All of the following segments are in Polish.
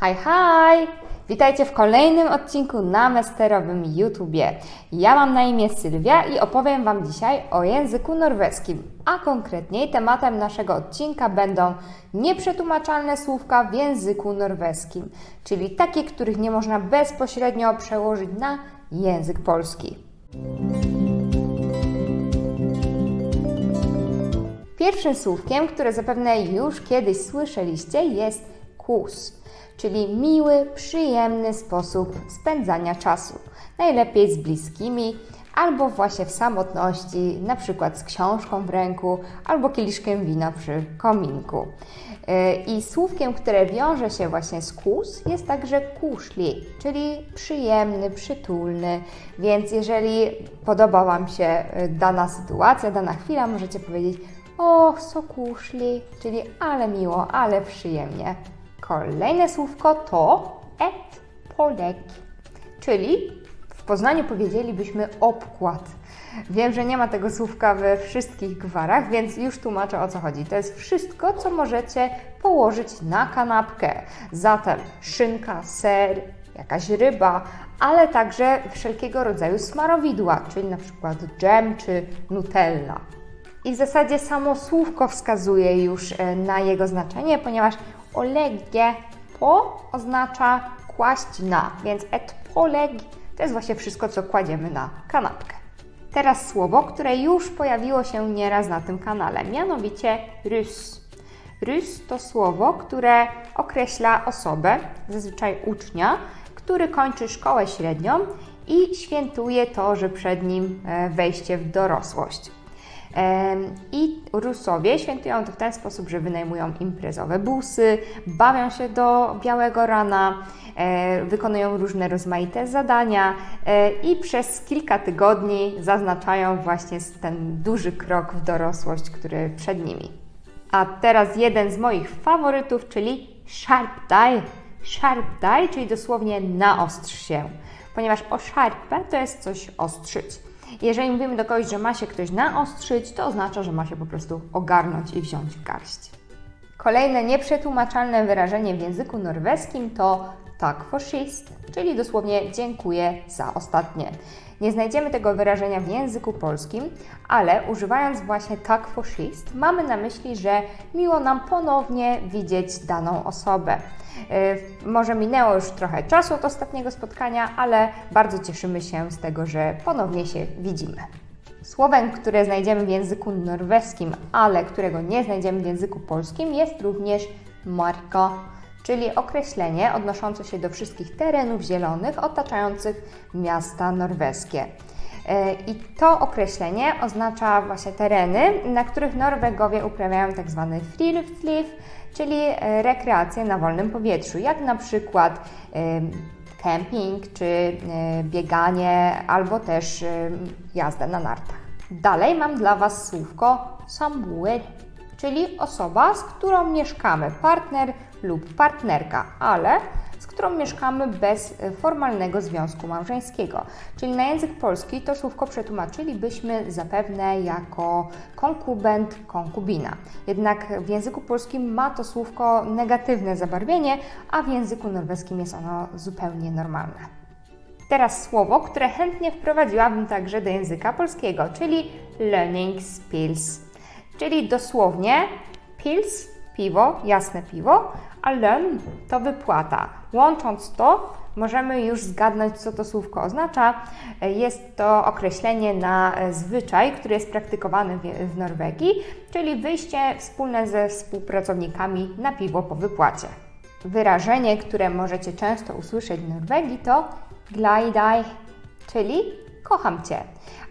Hi, hi! Witajcie w kolejnym odcinku na mesterowym YouTubie. Ja mam na imię Sylwia i opowiem Wam dzisiaj o języku norweskim, a konkretniej tematem naszego odcinka będą nieprzetłumaczalne słówka w języku norweskim, czyli takie, których nie można bezpośrednio przełożyć na język polski. Pierwszym słówkiem, które zapewne już kiedyś słyszeliście, jest kus, czyli miły, przyjemny sposób spędzania czasu. Najlepiej z bliskimi, albo właśnie w samotności, na przykład z książką w ręku, albo kieliszkiem wina przy kominku. Yy, I słówkiem, które wiąże się właśnie z kus, jest także kuszli, czyli przyjemny, przytulny. Więc jeżeli podoba Wam się yy, dana sytuacja, dana chwila, możecie powiedzieć Och, so kuszli, czyli ale miło, ale przyjemnie. Kolejne słówko to et polek, czyli w Poznaniu powiedzielibyśmy obkład. Wiem, że nie ma tego słówka we wszystkich gwarach, więc już tłumaczę o co chodzi. To jest wszystko, co możecie położyć na kanapkę. Zatem szynka, ser, jakaś ryba, ale także wszelkiego rodzaju smarowidła, czyli na przykład dżem czy nutella. I w zasadzie samo słówko wskazuje już e, na jego znaczenie, ponieważ olegie po oznacza kłaść na, więc et poleg to jest właśnie wszystko, co kładziemy na kanapkę. Teraz słowo, które już pojawiło się nieraz na tym kanale, mianowicie rys. Rys to słowo, które określa osobę, zazwyczaj ucznia, który kończy szkołę średnią i świętuje to, że przed nim e, wejście w dorosłość. I Rusowie świętują to w ten sposób, że wynajmują imprezowe busy, bawią się do białego rana, e, wykonują różne rozmaite zadania e, i przez kilka tygodni zaznaczają właśnie ten duży krok w dorosłość, który przed nimi. A teraz jeden z moich faworytów, czyli Sharpdaj. Sharpdaj, czyli dosłownie naostrz się, ponieważ o szarpę to jest coś ostrzyć. Jeżeli mówimy do kogoś, że ma się ktoś naostrzyć, to oznacza, że ma się po prostu ogarnąć i wziąć w garść. Kolejne nieprzetłumaczalne wyrażenie w języku norweskim to tak for sist, czyli dosłownie dziękuję za ostatnie. Nie znajdziemy tego wyrażenia w języku polskim, ale używając właśnie tak for sist, mamy na myśli, że miło nam ponownie widzieć daną osobę. Yy, może minęło już trochę czasu od ostatniego spotkania, ale bardzo cieszymy się z tego, że ponownie się widzimy. Słowem, które znajdziemy w języku norweskim, ale którego nie znajdziemy w języku polskim, jest również marka, czyli określenie odnoszące się do wszystkich terenów zielonych otaczających miasta norweskie. I to określenie oznacza właśnie tereny, na których Norwegowie uprawiają tak zwany friluftsliv, czyli e, rekreację na wolnym powietrzu, jak na przykład camping czy e, bieganie albo też jazdę na nartach. Dalej mam dla Was słówko sambuer, czyli osoba, z którą mieszkamy, partner lub partnerka, ale z którą mieszkamy bez formalnego związku małżeńskiego. Czyli na język polski to słówko przetłumaczylibyśmy zapewne jako konkubent, konkubina. Jednak w języku polskim ma to słówko negatywne zabarwienie, a w języku norweskim jest ono zupełnie normalne. Teraz słowo, które chętnie wprowadziłabym także do języka polskiego, czyli learning spills, czyli dosłownie pils, piwo, jasne piwo, a learn to wypłata. Łącząc to, możemy już zgadnąć, co to słówko oznacza. Jest to określenie na zwyczaj, który jest praktykowany w Norwegii, czyli wyjście wspólne ze współpracownikami na piwo po wypłacie. Wyrażenie, które możecie często usłyszeć w Norwegii to glajdaj, czyli kocham Cię.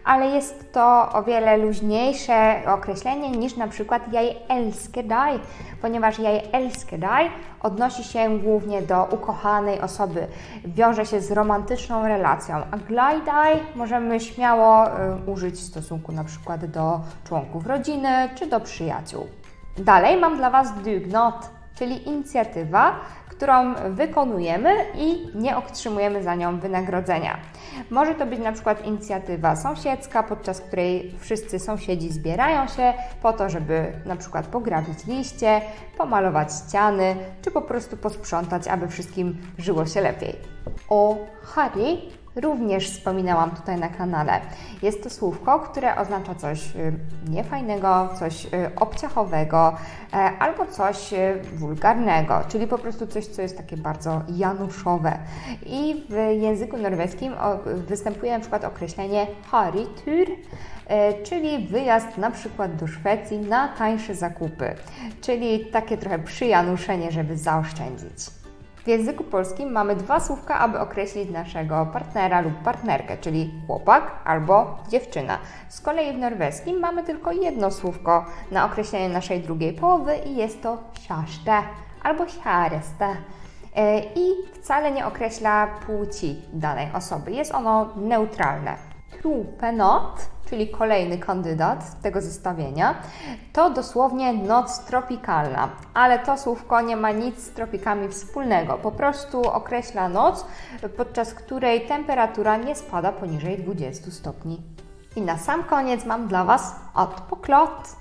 Ale jest to o wiele luźniejsze określenie niż na przykład jaj elskedaj, ponieważ jaj elskedaj odnosi się głównie do ukochanej osoby, wiąże się z romantyczną relacją, a glajdaj możemy śmiało y, użyć w stosunku na przykład do członków rodziny czy do przyjaciół. Dalej mam dla Was dygnot, czyli inicjatywa, którą wykonujemy i nie otrzymujemy za nią wynagrodzenia. Może to być na przykład inicjatywa sąsiedzka, podczas której wszyscy sąsiedzi zbierają się po to, żeby na przykład pograbić liście, pomalować ściany, czy po prostu posprzątać, aby wszystkim żyło się lepiej. O hari również wspominałam tutaj na kanale. Jest to słówko, które oznacza coś y, niefajnego, coś y, obciachowego e, albo coś y, wulgarnego, czyli po prostu coś, co jest takie bardzo januszowe. I w języku norweskim występuje na przykład określenie haritur, e, czyli wyjazd na przykład do Szwecji na tańsze zakupy, czyli takie trochę przyjanuszenie, żeby zaoszczędzić. W języku polskim mamy dwa słówka, aby określić naszego partnera lub partnerkę, czyli chłopak albo dziewczyna. Z kolei w norweskim mamy tylko jedno słówko na określenie naszej drugiej połowy i jest to kjæreste albo kjæreste. E, I wcale nie określa płci danej osoby. Jest ono neutralne. Trupenot, czyli kolejny kandydat tego zestawienia, to dosłownie noc tropikalna, ale to słówko nie ma nic z tropikami wspólnego. Po prostu określa noc, podczas której temperatura nie spada poniżej 20 stopni. I na sam koniec mam dla Was odpoklot,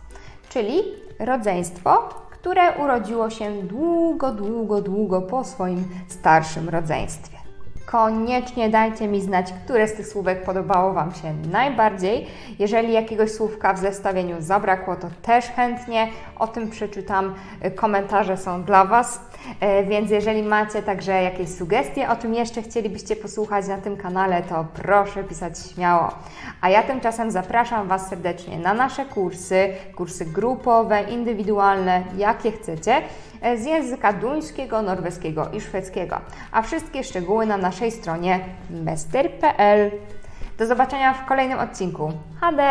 czyli rodzeństwo, które urodziło się długo, długo, długo po swoim starszym rodzeństwie. Koniecznie dajcie mi znać, które z tych słówek podobało Wam się najbardziej. Jeżeli jakiegoś słówka w zestawieniu zabrakło, to też chętnie o tym przeczytam. Komentarze są dla Was, E, więc jeżeli macie także jakieś sugestie, o czym jeszcze chcielibyście posłuchać na tym kanale, to proszę pisać śmiało. A ja tymczasem zapraszam Was serdecznie na nasze kursy, kursy grupowe, indywidualne, jakie chcecie z języka duńskiego, norweskiego i szwedzkiego. A wszystkie szczegóły na naszej stronie mester.pl. Do zobaczenia w kolejnym odcinku. HD!